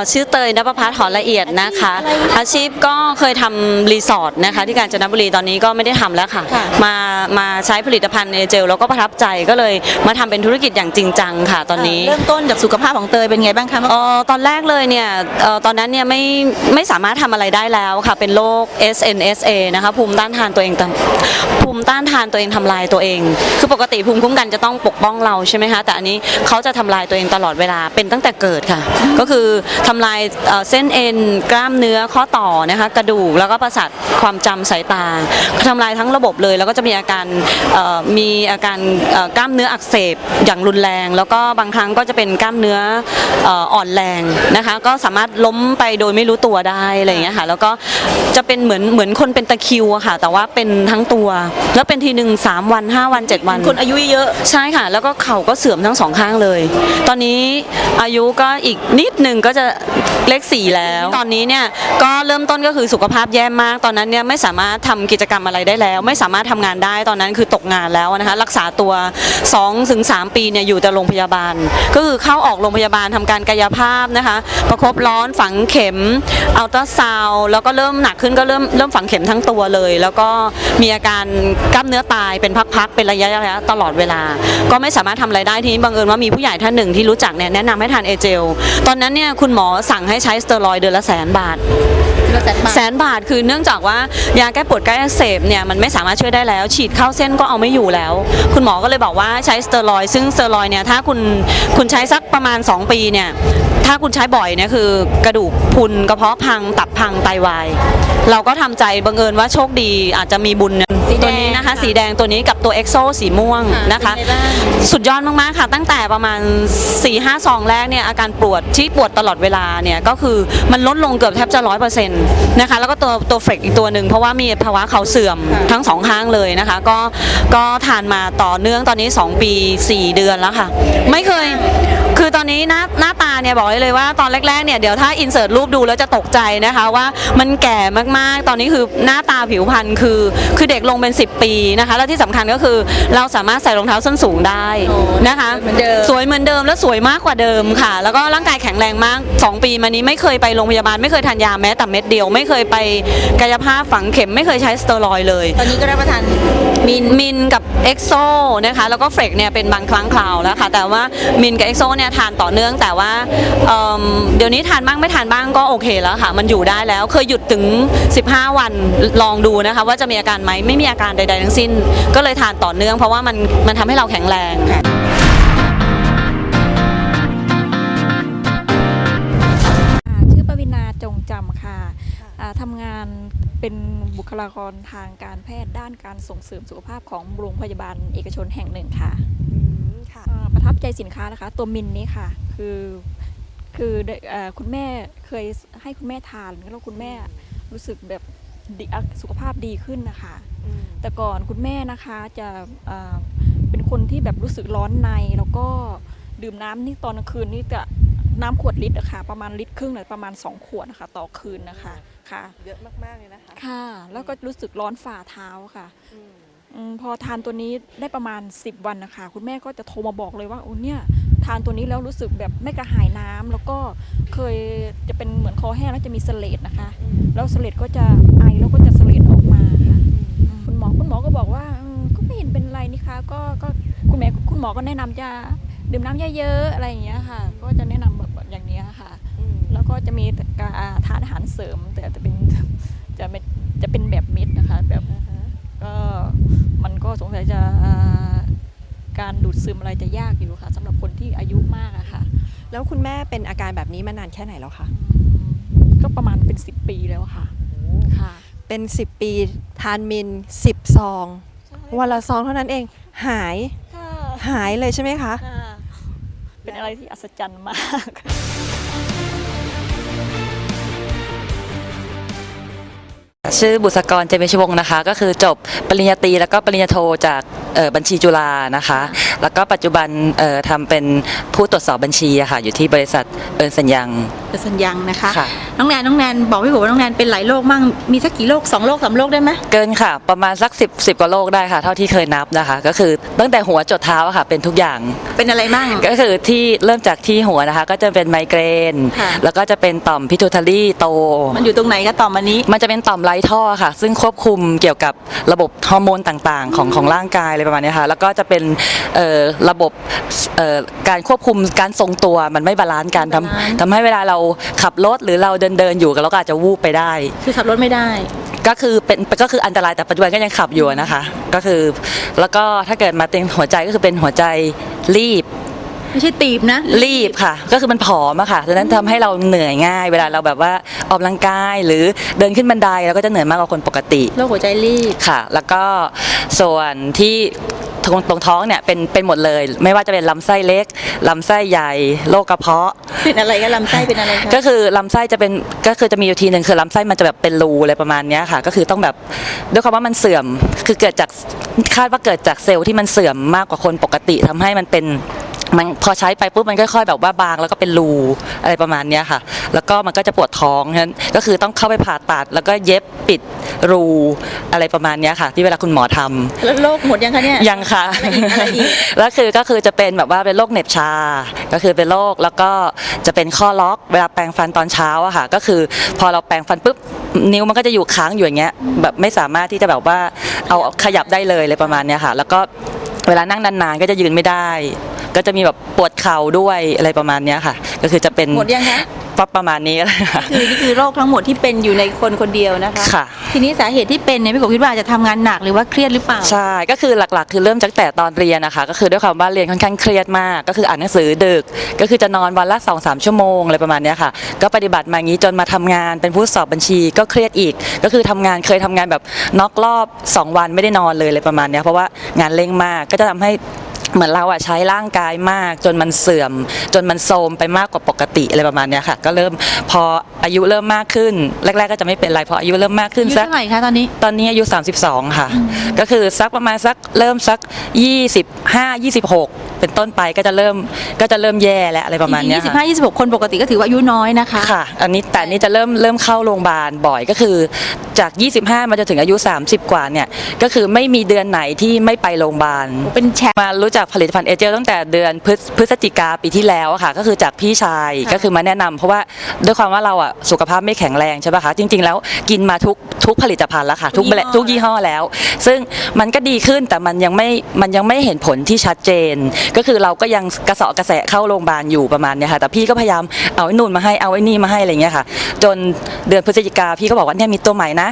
อชื่อเตยนภพัฒน์หอละเอียดนะคะ อาชีพก็เคยทำรีสอร์ทนะคะที่กาญจนบุรีตอนนี้ก็ไม่ได้ทำแล้วค่ะค่ะ มามาใช้ผลิตภัณฑ์เอเจลแล้วก็ประทับใจก็เลยมาทำเป็นธุรกิจอย่างจริงจังค่ะตอนนี้ เริ่มต้นจากสุขภาพของเตยเป็นไงบ้างคะเอ่อตอนแรกเลยเนี่ยเอ่อตอนนั้นเนี่ยไม่ไม่สามารถทำอะไรได้แล้วค่ะ เป็นโรค SNSA นะคะภูมิต้านทานตัวเองตามภูมิต้านทานตัวเองทำลายตัวเอง คือปกติภูมิคุ้มกันจะต้องปกป้องเราใช่ไหมคะแต่อันนี้เขาจะทำลายตัวเองตลอดเวลาเป็นตั้งแต่เกิดค่ะ ก็คือทำลายเอ่อเส้นเอ็น กล้ามเนื้อข้อต่อนะคะกระดูกแล้วก็ประสาทความจำสายตาทำลายทั้งระบบเลย แล้วก็จะมีอาการเอ่อมีอาการเอ่อกล้ามเนื้ออักเสบอย่างรุนแรง แล้วก็บางครั้งก็จะเป็นกล้ามเนื้อเอ่ออ่อนแรงนะคะก็สามารถล้มไปโดยไม่รู้ตัวได้อะไรอย่างเงี้ยค่ะแล้วก็จะเป็นเหมือนเหมือนคนเป็นตะคริวอะค่ะแต่ว่าเป็นทั้งตัว แล้วเป็นทีหนึ่งสามวันห้าวันเจ็ดวัน คนอายุเยอะใช่ค่ะ แล้วก็เข่าก็เสื่อมทั้งสองข้างเลย ตอนนี้อายุก็อีกนิดหนึ่งก็จะเลขสี่แล้ว ตอนนี้เนี่ยก็เริ่มต้นก็คือสุขภาพแย่มาก ตอนนั้นเนี่ยไม่สามารถทำกิจกรรมอะไรได้แล้ว ไม่สามารถทำงานได้ตอนนั้นคือตกงานแล้วนะคะรักษาตัว2-3ถึง3ปีเนี่ยอยู่แต่โรงพยาบาล ก็คือเข้าออกโรงพยาบาลทำการกายภาพนะคะประคบร้อนฝังเข็มอัลตราซาวแล้วก็เริ่มหนักขึ้นก็เริ่มเริ่มฝังเข็มทั้งตัวเลย แล้วก็มีอาการกล้ามเนื้อตายเป็นพักๆเป็นระยะระยะตลอดเวลา ก็ไม่สามารถทำอะไรได้ทีนี้บังเอิญว่ามีผู้ใหญ่ท่านหนึ่งที่รู้จักเนี่ยแนะนำให้ทานเอเจลตอนนั้นเนี่ยคุณหมอสั่งให้ใช้สเตียรอยด์เดือนละแสนบาทๆแสนบาทแสนบาทคือเนื่องจากว่ายาแก้ปวดแก้อักเสบเนี่ยมันไม่สามารถช่วยได้แล้ว ฉีดเข้าเส้นก็เอาไม่อยู่แล้ว คุณหมอก็เลยบอกว่าใช้สเตียรอยด์ซึ่งสเตียรอยด์เนี่ยถ้าคุณคุณใช้สักประมาณ 2 ปีเนี่ยถ้าคุณใช้บ่อยเนี่ยคือกระดูกพรุนกระเพาะพังตับพังไตวาย เราก็ทำใจบังเอิญว่าโชคดีอาจจะมีบุญเนี่ยสีแดงตัวนี้นะคะ ค่ะ สีแดงตัวนี้กับตัวเอ็กโซสีม่วงนะคะ เป็นไงบ้าง สุดยอดมาก ๆ ค่ะ ตั้งแต่ประมาณ4 5ซองแรกเนี่ยอาการปวดที่ปวดตลอดเวลาเนี่ยก็คือมันลดลงเกือบแทบจะร้อยเปอร์เซ็นต์นะคะแล้วก็ตัวตัวเฟกอีกตัวหนึ่งเพราะว่ามีภาวะเขาเสื่อมค่ะทั้งสองข้างเลยนะคะ ก็ก็ทานมาต่อเนื่องตอนนี้ 2 ปี 4 เดือนแล้วค่ะ ไม่เคย คือตอนนี้หน้าหน้าตาเนี่ยบอกได้เลยว่าตอนแรกๆเนี่ยเดี๋ยวถ้าอินเสิร์ตรูปดูแล้วจะตกใจนะคะว่ามันแก่มากๆ ตอนนี้คือหน้าตาผิวพรรณคือ คือเด็กลงเป็น 10 ปีนะคะ แล้วที่สำคัญก็คือเราสามารถใส่รองเท้าส้นสูงได้โอ้นะคะเหมือนเดิมสวยเหมือนเดิมและสวยมากกว่าเดิมค่ะ แล้วก็ร่างกายแข็งแรงมาก 2 ปีมานี้ไม่เคยไปโรงพยาบาลไม่เคยทานยาแม้แต่เม็ดเดียว ไม่เคยไปกายภาพฝังเข็มไม่เคยใช้สเตียรอยด์เลย ตอนนี้ก็รับประทาน มินมินกับเอ็กโซนะคะแล้วก็เฟรกเนี่ยเป็นบางครั้งคราวแล้วค่ะแต่ว่ามินกับเอ็กโซเนี่ยทานต่อเนื่องแต่ว่าเเดี๋ยวนี้ทานบ้างไม่ทานบ้างก็โอเคแล้วค่ะ มันอยู่ได้แล้วเคยหยุดถึง 15 วันลองดูนะคะ ว่าจะมีอาการไหมไม่มีอาการใด ๆ ทั้งสิ้น ก็เลยทานต่อเนื่องเพราะว่ามันมันทำให้เราแข็งแรงอ่าชื่อปวินาจงจำค่ะทำงานเป็น บุคลากรทางการแพทย์ด้านการส่งเสริมสุขภาพของโรงพยาบาลเอกชนแห่งหนึ่งค่ะอ่าประทับใจสินค้านะคะ ตัวมินนี้ค่ะ คือคือได้เอ่อคุณแม่เคยให้คุณแม่ทานแล้วคุณแม่รู้สึกแบบดีอะสุขภาพดีขึ้นนะคะ แต่ก่อนคุณแม่นะคะจะเอ่อเป็นคนที่แบบรู้สึกร้อนในแล้วก็ดื่มน้ำนี่ตอนกลางคืนนี่จะ น้ำขวดลิตรอะค่ะประมาณลิตรครึ่งเลยประมาณ 2 ขวดนะคะ ต่อคืนนะคะค่ะ เยอะมากๆเลยนะคะค่ะ แล้วก็รู้สึกร้อนฝ่าเท้าค่ะอมพอทานตัวนี้ได้ประมาณ 10 วันนะคะ คุณแม่ก็จะโทรมาบอกเลยว่าโอ้เนี่ยทานตัวนี้แล้วรู้สึกแบบไม่กระหายน้ำแล้วก็เคยจะเป็นเหมือนคอแห้งแล้วจะมีเสลดนะคะแล้วเสลดก็จะไอแล้วก็จะเสลดออกมาค่ะคุณหมอคุณหมอก็บอกว่าเออก็ไม่เห็นเป็นไรนี่คะก็ก็คุณแม่คุณหมอก็แนะนำจะดื่มน้ำเยอะๆอะไรอย่างเงี้ยค่ะ ก็จะแนะนำ จะมีการอ่าทานอาหารเสริม แต่จะเป็นจะไม่จะเป็นแบบเม็ดนะคะแบบก็มันก็สงสัยจะอ่าการดูดซึมอะไรจะยากอยู่ค่ะสำหรับคนที่อายุมากอะค่ะ แล้วคุณแม่เป็นอาการแบบนี้มานานแค่ไหนแล้วคะก็ประมาณเป็น 10 ปีแล้วค่ะค่ะ เป็น 10 ปีทานมิน 10 ซองวันละซองเท่านั้นเองหายค่ะหายเลยใช่ไหมคะค่ะเป็นอะไรที่อัศจรรย์มาก ชื่อบุษกรเจมิชวงศ์นะคะ ก็คือจบปริญญาตรีแล้วก็ปริญญาโทจาก บัญชีจุฬานะคะ แล้วก็ปัจจุบันเอ่อทำเป็นผู้ตรวจสอบบัญชีอะค่ะ อยู่ที่บริษัทเอิร์นสัญญังเป็นสัญญังนะคะค่ะน้องแนนน้องแนนบอกพี่ผมว่าน้องแนนเป็นหลายโรคมั่งมีสักกี่โรคสองโรคสามโรคได้ไหมเกินค่ะ ประมาณสัก10 10กว่าโรคได้ค่ะ เท่าที่เคยนับนะคะ ก็คือตั้งแต่หัวจดเท้าอะค่ะ เป็นทุกอย่างเป็นอะไรมั่งก็คือที่เริ่มจากที่หัวนะคะ ก็จะเป็นไมเกรนค่ะแล้วก็จะเป็นต่อมพิทูทารีโต มันอยู่ตรงไหนก็ตอบมานี้ มันจะเป็นต่อมไรท่อค่ะ ซึ่งควบคุมเกี่ยวกับระบบฮอร์โมนต่างๆ ของของร่างกายอะไรประมาณนี้ค่ะ แล้วก็จะเป็นเอ่อระบบเอ่อการควบคุมการทรงตัวมันไม่บาลานซ์กันทไม่บาลานซ์ำทำให้เวลาเราขับรถหรือเราเดินเดินๆอยู่เราก็อาจจะวูบไปได้ คือขับรถไม่ได้ ก็คือเป็นก็คืออันตรายแต่ปัจจุบันก็ยังขับอยู่นะคะ ก็คือแล้วก็ถ้าเกิดมาเป็นหัวใจก็คือเป็นหัวใจรีบ ไม่ใช่ตีบนะ รีบค่ะ ก็คือมันผอมอะค่ะดังนั้นทำให้เราเหนื่อยง่าย เวลาเราแบบว่าออกกำลังกายหรือเดินขึ้นบันไดเราก็จะเหนื่อยมากกว่าคนปกติโรคหัวใจรีบ ค่ะ แล้วก็ส่วนที่ตรงตรงท้องเนี่ยเป็นเป็นหมดเลย ไม่ว่าจะเป็นลำไส้เล็กลำไส้ใหญ่โรคกระเพาะ เป็นอะไรก็ลำไส้เป็นอะไรคะ ก็คือลำไส้จะเป็นก็คือจะมีอยู่ทีหนึ่งคือลำไส้มันจะแบบเป็นรูอะไรประมาณเนี้ยค่ะ ก็คือต้องแบบด้วยความว่ามันเสื่อมคือเกิดจากคาดว่าเกิดจากเซลล์ที่มันเสื่อมมากกว่าคนปกติทำให้มันเป็น มันพอใช้ไปปุ๊บมันค่อยๆ แบบว่าบางแล้วก็เป็นรูอะไรประมาณเนี้ยค่ะ แล้วก็มันก็จะปวดท้องฉะนั้นก็คือต้องเข้าไปผ่าตัด แล้วก็เย็บปิดรูอะไรประมาณเนี้ยค่ะ ที่เวลาคุณหมอทำแล้วโรคหมดยังคะเนี่ย ยังค่ะอะไรอีกอะไรอีก แล้วคือก็คือจะเป็นแบบว่าเป็นโรคเหน็บชา ก็คือเป็นโรคแล้วก็จะเป็นข้อล็อกเวลาแปรงฟันตอนเช้าอะค่ะ ก็คือพอเราแปรงฟันปุ๊บนิ้วมันก็จะอยู่ค้างอยู่อย่างเงี้ยแบบไม่สามารถที่จะแบบว่าเอาขยับได้เลยเลยประมาณเนี้ยค่ะ แล้วก็เวลานั่งนานๆก็จะยืนไม่ได้ ก็จะมีแบบปวดเข่าด้วยอะไรประมาณเนี้ยค่ะ ก็คือจะเป็นหมดยังคะประมาณนี้เลยค่ะ คือนี่คือโรคทั้งหมดที่เป็นอยู่ในคนคนเดียวนะคะค่ะ ทีนี้สาเหตุที่เป็นเนี่ยพี่กบคิดว่าอาจจะทำงานหนักหรือว่าเครียดหรือเปล่า ใช่ ก็คือหลักๆ คือเริ่มจากแต่ตอนเรียนนะคะ ก็คือด้วยความว่าเรียนค่อนข้างเครียดมาก ก็คืออ่านหนังสือดึก ก็คือจะนอนวันละ2อสชั่วโมงอะไรประมาณเนี้ยค่ะ ก็ปฏิบัติมาอย่างนี้จนมาทำงานเป็นผู้สอบบัญชีก็เครียดอีก ก็คือทำงานเคยทำงานแบบน็อกรอบ 2 วันไม่ได้นอนเลยอะไรประมาณเนี้ยเพราะว่างานเร่งมากก็จะทำให้ เหมือนเราอะใช้ร่างกายมากจนมันเสื่อม จนมันโทรมไปมากกว่าปกติอะไรประมาณเนี้ยค่ะ ก็เริ่มพออายุเริ่มมากขึ้น แรก ๆ ก็จะไม่เป็นไรพออายุเริ่มมากขึ้นอายุสักเท่าไหร่คะตอนนี้ ตอนนี้อายุ 32 ค่ะ ก็คือสักประมาณสักเริ่มสัก 25 26 เป็นต้นไปก็จะเริ่มก็จะเริ่มแย่แล้วอะไรประมาณเนี้ยยี่สิบค่ะห้ายี่สิบหกคนปกติก็ถือว่าอายุน้อยนะคะ ค่ะ อันนี้แต่อันนี้จะเริ่มเริ่มเข้าโรงพยาบาลบ่อยก็คือจาก 25 มาจนถึงอายุ 30 กว่าเนี่ย ก็คือไม่มีเดือนไหนที่ไม่ไปโรงพยาบาล เป็นแชร์ มารู้จักผลิตภัณฑ์เอเจลตั้งแต่เดือนพฤศพฤศจิกาปีที่แล้วอะค่ะ ก็คือจากพี่ชายค่ะก็คือมาแนะนำเพราะว่าด้วยความว่าเราอะสุขภาพไม่แข็งแรงใช่ป่ะคะจริง ๆ แล้วกินมาทุกทุกผลิตภัณฑ์แล้วค่ะ ทุกแบรนด์ทุกยี่ห้อแล้ว ซึ่งมันก็ดีขึ้นแต่มันยังไม่มันยังไม่เห็นผลที่ชัดเจนก็คือเราก็ยังกระเสอบกระแสเข้าโรงพยาบาลอยู่ประมาณเนี้ยค่ะแต่พี่ก็พยายามเอาไอ้นู่นมาให้เอาไอ้นี่มาให้อะไรเงี้ยค่ะ จนเดือนพฤศจิกาพี่ก็บอกว่าเนี่ยมีตัวใหม่นะ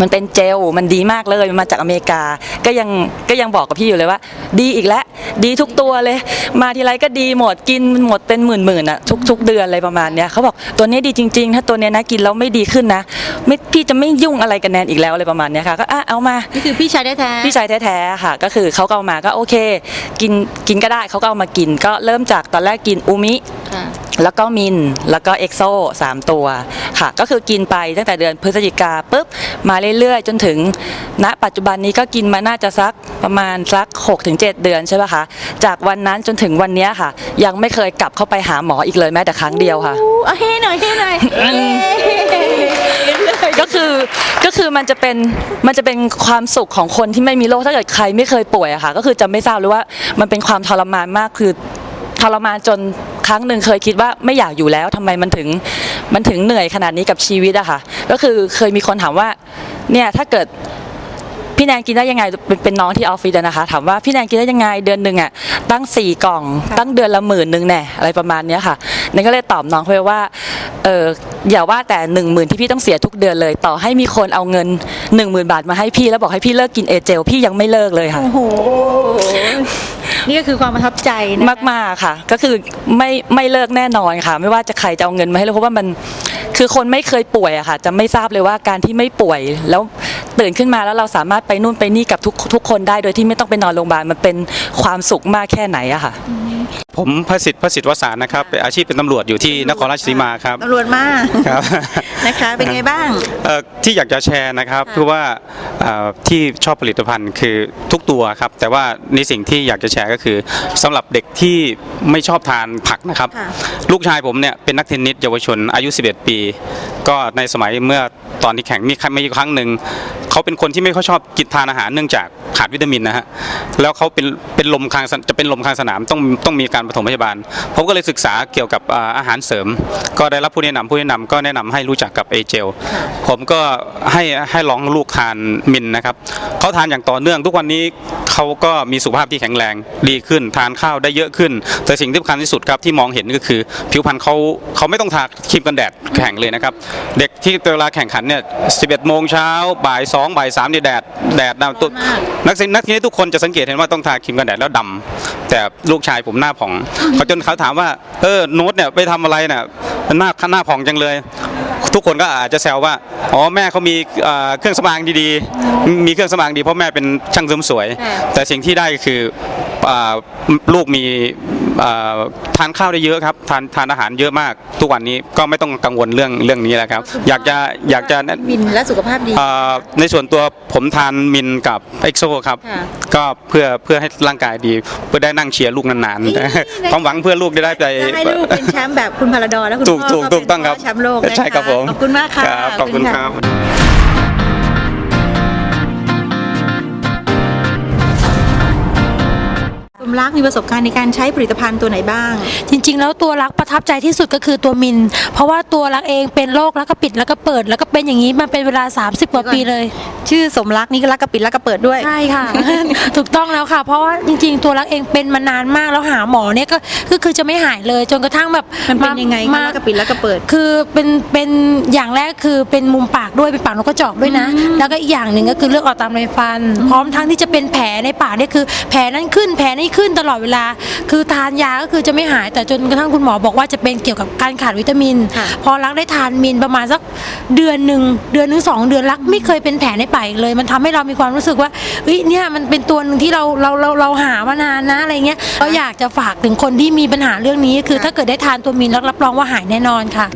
มันเป็นเจล มันดีมากเลย มันมาจากอเมริกา ก็ยังก็ยังบอกกับพี่อยู่เลยว่า ดีอีกแล้ว ดีทุกตัวเลย มาทีไรก็ดีหมด กินหมดเป็นหมื่นหมื่นๆอะทุกทุกเดือนอะไรประมาณเนี้ยเขาบอกตัวนี้ดีจริง ๆ ถ้าตัวเนี้ยนะกินแล้วไม่ดีขึ้นนะ ไม่พี่จะไม่ยุ่งอะไรกับแนนอีกแล้วอะไรประมาณเนี้ยค่ะ ก็อะเอามา นี่คือพี่ชายแท้ๆ พี่ชายแท้ๆค่ะ ก็คือเขาก็เอามาก็โอเค กินกินก็ได้เขาก็เอามากิน ก็เริ่มจากตอนแรกกินอูมิ ค่ะ แล้วก็มิน แล้วก็เอ็กโซสามตัวค่ะ ก็คือกินไปตั้งแต่เดือนพฤศจิกาปุ๊บมาเรื่อยๆ จนถึง ณ ปัจจุบันนี้ก็กินมาน่าจะสักประมาณสัก 6-7 เดือนใช่ไหมคะ จากวันนั้นจนถึงวันเนี้ยค่ะ ยังไม่เคยกลับเข้าไปหาหมออีกเลยแม้แต่ครั้งเดียวค่ะอู้เอาเฮ้หน่อยเฮ้หน่อยเย้ก็คือก็คือมันจะเป็นมันจะเป็นความสุขของคนที่ไม่มีโรคถ้าเกิดใครไม่เคยป่วยอะค่ะ ก็คือจะไม่ทราบเลยว่ามันเป็นความทรมานมากคือทรมานจน ครั้งหนึ่งเคยคิดว่าไม่อยากอยู่แล้วทำไมมันถึงมันถึงเหนื่อยขนาดนี้กับชีวิตอะค่ะ ก็คือเคยมีคนถามว่าเนี่ยถ้าเกิดพี่แนนกินได้ยังไงเป็นเป็นน้องที่ออฟฟิศอะนะคะ ถามว่าพี่แนนกินได้ยังไงเดือนหนึ่งอะตั้งสี่กล่อง ตั้งเดือนละหมื่นหนึ่งแน่อะไรประมาณเนี้ยค่ะนั่นก็เลยตอบน้องไปว่าเอออย่าว่าแต่หนึ่งหมื่นที่พี่ต้องเสียทุกเดือนเลย ต่อให้มีคนเอาเงินหนึ่งหมื่นบาทมาให้พี่แล้วบอกให้พี่เลิกกินเอเจลพี่ยังไม่เลิกเลยค่ะโอ้โห นี่ก็คือความประทับใจนะมากมากๆค่ะ ก็คือไม่ไม่เลิกแน่นอนค่ะ ไม่ว่าจะใครจะเอาเงินมาให้เราเพราะว่ามันคือคนไม่เคยป่วยอะค่ะ จะไม่ทราบเลยว่าการที่ไม่ป่วยแล้วตื่นขึ้นมาแล้วเราสามารถไปนู่นไปนี่กับทุกทุกคนได้ โดยที่ไม่ต้องไปนอนโรงพยาบาลมันเป็นความสุขมากแค่ไหนอะค่ะ ผมพระสิทธิ์พระสิทธิ์วสานนะครับเป็นอาชีพเป็นตำรวจอยู่ที่นครราชสีมาครับตำรวจมาครับนะคะเป็นไงบ้างเอ่อที่อยากจะแชร์นะครับค่ะคือว่าเอ่อที่ชอบผลิตภัณฑ์คือทุกตัวครับ แต่ว่าในสิ่งที่อยากจะแชร์ก็คือสำหรับเด็กที่ไม่ชอบทานผักนะครับค่ะลูกชายผมเนี่ยเป็นนักเทนนิสเยาวชนอายุ 11 ปี ก็ในสมัยเมื่อตอนที่แข่งมีครั้งมีครั้งหนึ่งเขาเป็นคนที่ไม่ค่อยชอบกินทานอาหารเนื่องจากขาดวิตามินนะฮะแล้วเขาเป็นเป็นลมคางสนจะเป็นลมคางสนามต้องต้องมีการปฐมพยาบาลผมก็เลยศึกษาเกี่ยวกับอ่าอาหารเสริม ก็ได้รับผู้แนะนำผู้แนะนำก็แนะนำให้รู้จักกับเอเจลผมก็ให้ให้ลองลูกทานมินนะครับเขาทานอย่างต่อเนื่องทุกวันนี้เขาก็มีสุขภาพที่แข็งแรงดีขึ้น ทานข้าวได้เยอะขึ้น แต่สิ่งที่สำคัญที่สุดครับที่มองเห็นก็คือ ผิวพรรณเขาเขาไม่ต้องทาครีมกันแดดแข่งเลยนะครับ เด็กที่เวลาแข่งขันเนี่ย 11 โมงเช้าบ่าย 2 บ่าย3เนี่ยแดดแดดดำตัวมากนักเซนนักทีนี้ทุกคนจะสังเกตเห็นว่าต้องทาครีมกันแดดแล้วดำแต่ลูกชายผมหน้าผ่องเขาจนเขาถามว่าเออโน้ตเนี่ยไปทำอะไรเนี่ยหน้าหน้าผ่องจังเลยทุกคนก็อาจจะแซวว่า อ๋อแม่เขามีเอ่อเครื่องสมางดีๆ มีเครื่องสมางดีเพราะแม่เป็นช่างเสริมสวยค่ะแต่สิ่งที่ได้คืออ่า ลูกมีอ่าทานข้าวได้เยอะครับทานทานอาหารเยอะมาก ทุกวันนี้ก็ไม่ต้องกังวลเรื่องเรื่องนี้แล้วครับ อยากจะอยากจะแนะมินและสุขภาพดีอ่าในส่วนตัวผมทานมินกับเอ็กโซครับค่ะก็เพื่อเพื่อให้ร่างกายดี เพื่อได้นั่งเชียร์ลูกนานนี่ๆความหวังเพื่อลูกได้ได้ไปจะให้ลูกเป็นแชมป์แบบคุณพาราดอนและคุณถูกพ่อถูกก็ถูกต้องครับเป็นแชมป์โลกนะคะใช่ครับผมขอบคุณมากค่ะครับขอบคุณครับ สมรักมีประสบการณ์ในการใช้ผลิตภัณฑ์ตัวไหนบ้าง จริง ๆ แล้วตัวรักประทับใจที่สุดก็คือตัวมิน เพราะว่าตัวรักเองเป็นโรคแล้วก็ปิดแล้วก็เปิด แล้วก็เป็นอย่างนี้มาเป็นเวลา 30 กว่าปีเลย ชื่อสมรักนี่ก็รักกระปิดรักกระเปิดด้วย ใช่ค่ะ ถูกต้องแล้วค่ะ เพราะว่าจริงๆ ตัวรักเองเป็นมานานมากแล้วหาหมอเนี่ยก็ก็คือจะไม่หายเลยจนกระทั่งแบบมันเป็นมายังไงคะมารักกระปิดรักกระเปิด คือเป็นเป็นอย่างแรกคือเป็นมุมปากด้วยเป็นปากนกกระจอกด้วยนะ แล้วก็อีกอย่างหนึ่งก็คือเลือดออกตามในฟัน พร้อมทั้งที่จะเป็นแผลในปากเนี่ยคือ แผลนั้นขึ้นแผลนี้ขึ้นตลอดเวลา คือทานยาก็คือจะไม่หายแต่จนกระทั่งคุณหมอบอกว่าจะเป็นเกี่ยวกับการขาดวิตามิน ค่ะ พอรักได้ทานมินประมาณสักเดือนหนึ่งเดือนหนึ่งสองเดือนรักไม่เคยเป็นแผลในปากอีกเลย มันทำให้เรามีความรู้สึกว่าเฮ้ยเนี่ยมันเป็นตัวหนึ่งที่เราเราเราเราหามานานนะอะไรเงี้ยก็อยากจะฝากถึงคนที่มีปัญหาเรื่องนี้ คือถ้าเกิดได้ทานตัวมินแล้วรับรองว่าหายแน่นอนค่ะ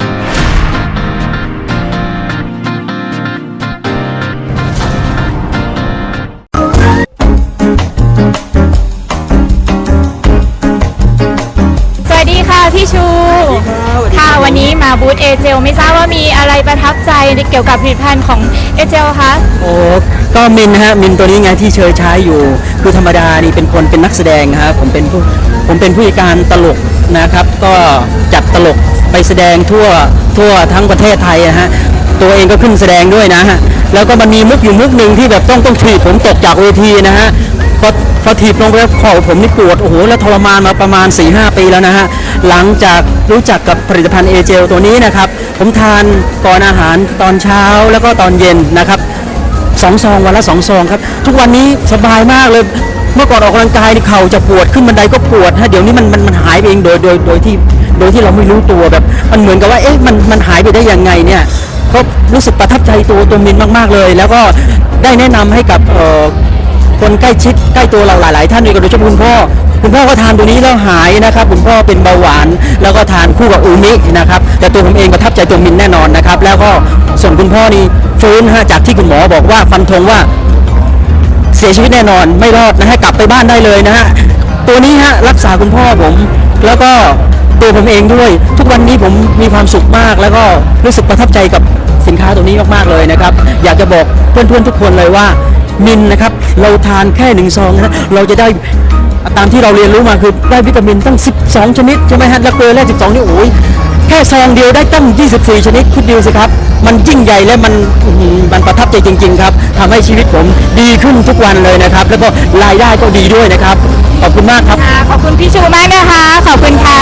พี่ชู ค่ะวันนี้มาบูธเอเจลไม่ทราบว่ามีอะไรประทับใจเกี่ยวกับผลิตภัณฑ์ของเอเจลคะ โอ้ก็มินฮะมินตัวนี้ไงที่เชยใช้อยู่ คือธรรมดานี่เป็นคนเป็นนักแสดงครับผมเป็นผู้ผมเป็นผู้จัดการตลกนะครับ ก็จัดตลกไปแสดงทั่วทั่วทั้งประเทศไทยนะฮะตัวเองก็ขึ้นแสดงด้วยนะฮะแล้วก็มันมีมุกอยู่มุกหนึ่งที่แบบต้องต้องถีบผมตกจากเวทีนะฮะ พอพอถีบลงไปแล้วคอผมนี่ปวดโอ้โหแล้วทรมานมาประมาณ 4-5 ปีแล้วนะฮะ หลังจากรู้จักกับผลิตภัณฑ์เอเจลตัวนี้นะครับ ผมทานก่อนอาหารตอนเช้าแล้วก็ตอนเย็นนะครับสองซองวันละสองซองครับ ทุกวันนี้สบายมากเลยเมื่อก่อนออกกำลังกายนี่เข่าจะปวดขึ้นบันไดก็ปวดฮะเดี๋ยวนี้มันมันมันหายไปเองโดยโดยโดยที่โดยที่เราไม่รู้ตัวแบบ มันเหมือนกับว่าเอ๊ะมันมันหายไปได้ยังไงเนี่ยก็รู้สึกประทับใจตัวตัวมินมาก ๆ เลย แล้วก็ได้แนะนำให้กับเอ่อ คนใกล้ชิดใกล้ตัวเราหลาย ๆ ท่านด้วยกันโดยเฉพาะคุณพ่อคุณพ่อก็ทานตัวนี้แล้วหายนะครับ คุณพ่อเป็นเบาหวาน แล้วก็ทานคู่กับอูมินะครับ แต่ตัวผมเองประทับใจตัวมินแน่นอนนะครับ แล้วก็ส่วนคุณพ่อนี่ฟื้นฮะจากที่คุณหมอบอกว่าฟันธงว่าเสียชีวิตแน่นอนไม่รอดนะฮะกลับไปบ้านได้เลยนะฮะตัวนี้ฮะรักษาคุณพ่อผม แล้วก็ตัวผมเองด้วย ทุกวันนี้ผมมีความสุขมาก แล้วก็รู้สึกประทับใจกับสินค้าตัวนี้มากๆเลยนะครับ อยากจะบอกเพื่อนๆทุกคนเลยว่า มินนะครับ เราทานแค่หนึ่งซองนะเราจะได้ตามที่เราเรียนรู้มาคือได้วิตามินตั้ง 12 ชนิดใช่ไหมฮะแล้วเกลือแร่12 นี่โอ้ยแค่ซองเดียวได้ตั้ง 24 ชนิดคิดดูสิครับ มันยิ่งใหญ่และมันมันประทับใจจริง ๆ ครับทำให้ชีวิตผมดีขึ้นทุกวันเลยนะครับ แล้วก็รายได้ก็ดีด้วยนะครับ ขอบคุณมากครับ ขอบคุณพี่ชูมากนะคะ ขอบคุณค่ะ